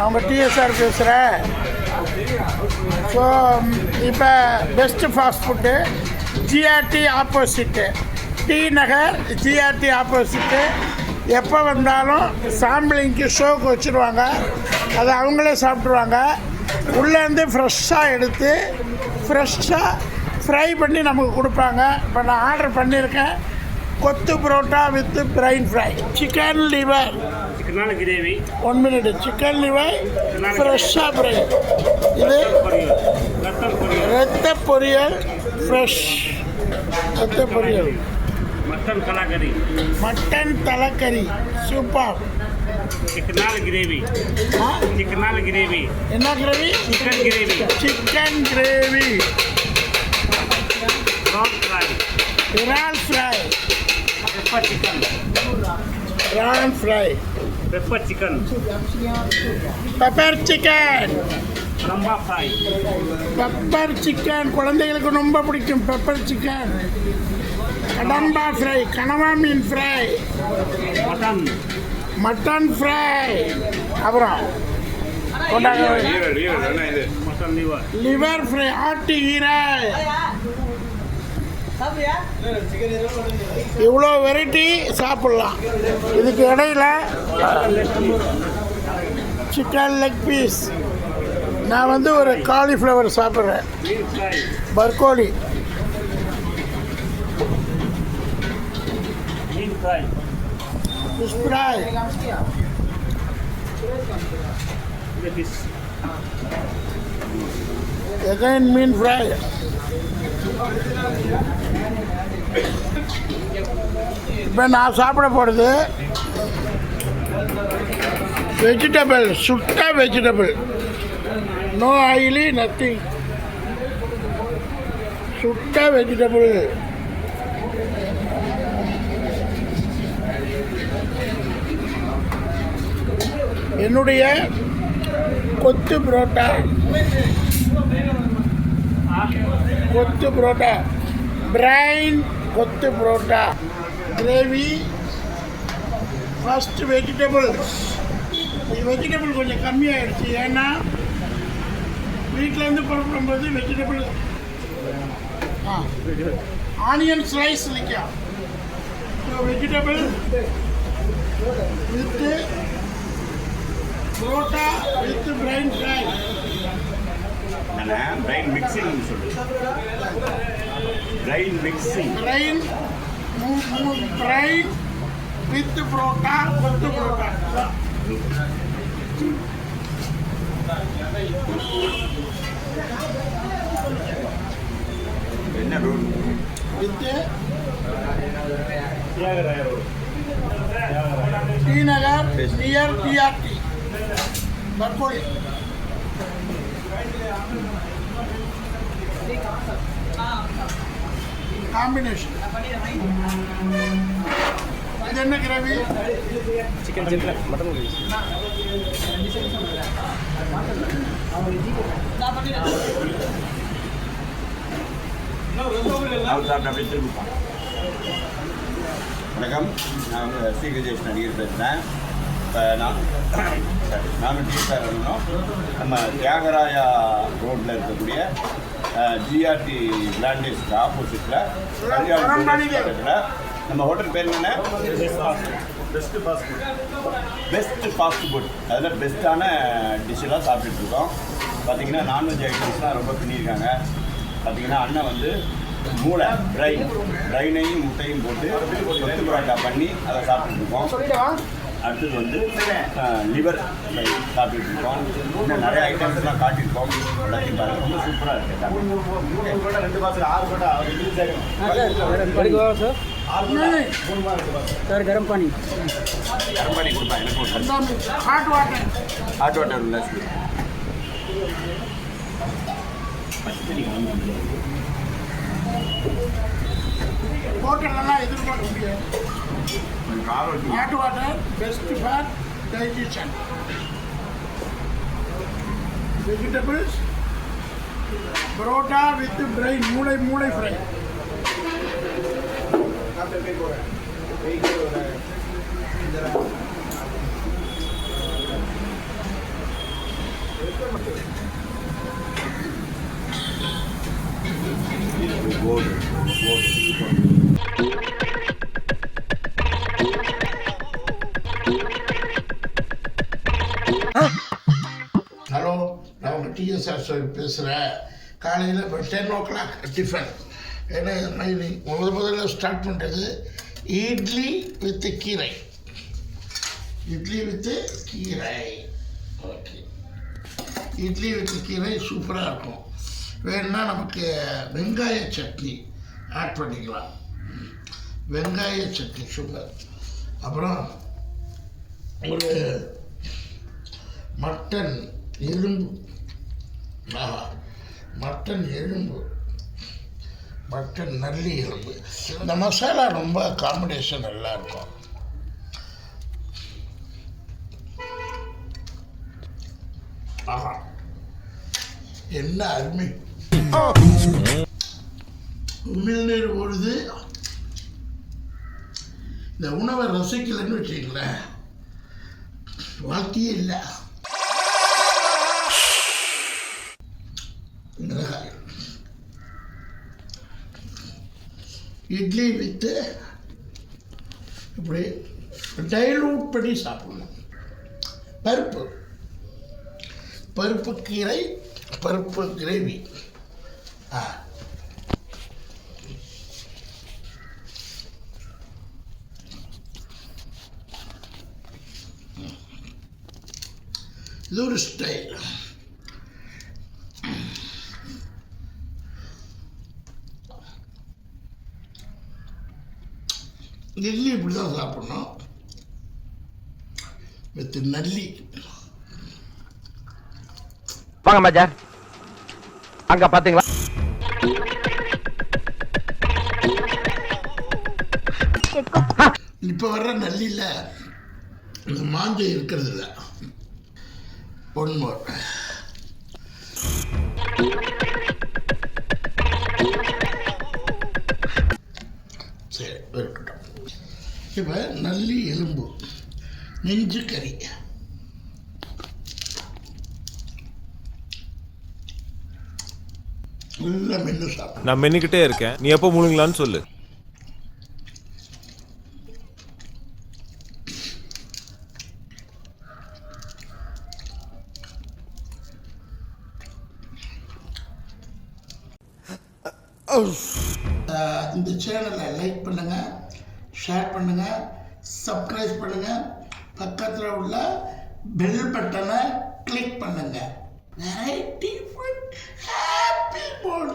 அவங்க டிஎஸ்ஆர் பேசுகிறேன் ஸோ இப்போ best fast food GRT opposite T Nagar GRT opposite எப்போ வந்தாலும் சாம்பிளிங்க்கு ஷோக்கு வச்சுருவாங்க. அதை அவங்களே சாப்பிட்ருவாங்க உள்ளேருந்து ஃப்ரெஷ்ஷாக எடுத்து ஃப்ரெஷ்ஷாக ஃப்ரை பண்ணி நமக்கு கொடுப்பாங்க. இப்போ நான் ஆர்டர் பண்ணியிருக்கேன். Kothu parotta with brain fry chicken liver gravy. One minute chicken liver ஃப்ரெஷ்ஷாக ஃப்ரை இது ரத்த பொரியல். ஃப்ரெஷ் ரத்த பொரியல். மட்டன் கலாக்கறி. மட்டன் தலைக்கறி சூப்பர் சிக்கனான கிரேவி. ஆ? சிக்கனான கிரேவி. என்ன gravy? Chicken gravy. Chicken gravy. Fry இறால் fry pepper chicken prawn fry pepper chicken pepper chicken Rambha fry pepper chicken குழந்தைகளுக்கு ரொம்ப பிடிக்கும் பெப்பர் சிக்கன் கடம்பா ஃப்ரை கனவா மீன் ஃப்ரை மட்டன் மட்டன் ஃப்ரை அப்புறம் கொண்டாங்க லிவர் லிவர் ஃப்ரை ஆட்டு ஈரை. இவ்வளோ வெரைட்டி சாப்பிட்லாம். இதுக்கு இடையில சிக்கன் லெக் பீஸ் நான் வந்து ஒரு காலிஃப்ளவர் சாப்பிட்றேன். Broccoli. Fry fish fry fish again மீன் ஃப்ரை இப்போ நான் சாப்பிட போகிறது வெஜிடபிள் சுட்ட வெஜிடபிள் நோ ஆயிலி நத்திங் சுட்ட வெஜிடபிள் என்னுடைய kothu parotta. Kothu parotta. Brain kothu parotta. Gravy first vegetables vegetable கொஞ்சம் கம்மியாயிடுச்சு. ஏன்னா வீட்டிலேருந்து புறப்படும்போது வெஜிடபிள் ஆ ஆனியன் ஸ்லைஸ் இல்லைக்கா. So vegetable with parotta with brain fry brain mixing சொல்லு brain mixing brain brain with parotta kothu parotta என்ன rule with T Nagar near DRT broccoli combination இது என்ன gravy? Chicken chicken mutton gravy வணக்கம். நான் வந்து நடிகர் பேசுகிறேன் இப்போ நான் நானும் டீச்சர் இருந்தோம் நம்ம தியாகராயா ரோட்டில் இருக்கக்கூடிய ஜிஆர்டி பிளாண்டேஸ்க்கு ஆப்போசிட்டில் பக்கத்தில். நம்ம ஹோட்டல் பேர் என்ன best fast food best fast food அதில் பெஸ்ட்டான டிஷ்ஷெல்லாம் சாப்பிட்டுட்டு இருக்கோம். பார்த்தீங்கன்னா நான்வெஜ் ஐட்டம்ஸ்லாம் ரொம்ப பண்ணியிருக்காங்க பார்த்தீங்கன்னா அண்ணன் வந்து மூளை பிரைன் பிரைனையும் முட்டையும் போட்டு பரோட்டா பண்ணி அதை சாப்பிட்டுட்டு இருக்கோம். அடுத்தது வந்து லிவர் காட்டிட்டுருக்கோம் இன்னும் நிறைய ஐட்டம்ஸ்லாம் காட்டியிருக்கோம். எல்லாத்தையும் பாருங்கள் ரொம்ப சூப்பராக இருக்குது ரெண்டு மாதம் ஆறு கோட்டா சார். சார் கரம் ஹாட் வாட்டர் ஹாட் எதிர்பார்க்க முடியாது? Hot water, best for digestion. Vegetables, parotta with brain, moolai moolai fry. DSR பேசுகிறேன் காலையில் இப்போ டென் ஓ கிளாக் டிஃபன் ஏன்னா நான் முதல் முதல்ல ஸ்டார்ட் பண்ணுறது இட்லி வித் கீரை. இட்லி வித்து கீரை. ஓகே இட்லி வித்து கீரை சூப்பராக இருக்கும். வேணும்னா நமக்கு வெங்காய சட்னி ஆட் பண்ணிக்கலாம். வெங்காய சட்னி சூப்பர் அப்புறம் ஒரு மட்டன் எலும்பு மட்டன் எலும்பு மட்டன் நல்லி எலும்பு. இந்த மசாலா ரொம்ப காம்பினேஷன் நல்லா இருக்கும். ஆஹா. என்ன அருமை. உமிழ்நீர் ஓடுது இந்த உணவை ரசிக்கலைன்னு வச்சுங்களேன் வாழ்க்கையே இல்லை. மிளகாய் இட்லி விற்று இப்படி டைலூட் பண்ணி சாப்பிடணும். பருப்பு. பருப்பு கீரை பருப்பு கிரேவி. ஆ. இது ஒரு ஸ்டைல் நெல்லி இப்படி தான் சாப்பிடணும். வித் நல்லி. வாங்க மச்சான் அங்க பாத்தீங்களா? இப்போ வர்ற நல்லியில் இந்த மாஞ்சை இருக்கிறது இல்லை. ஒன் மோர் இப்போ நல்லி எலும்பு நெஞ்சு கறி. நல்லா மென்று சாப்பிடும் நான் மென்னுக்கிட்டே இருக்கேன். நீ எப்போ முழுங்கலான்னு சொல்லு. இந்த சேனலை லைக் பண்ணுங்கள் ஷேர் பண்ணுங்கள் சப்ஸ்கிரைப் பண்ணுங்கள் பக்கத்தில் உள்ள பெல் பட்டனை கிளிக் பண்ணுங்கள் வெரைட்டி ஃபுட் ஹாப்பி மூட்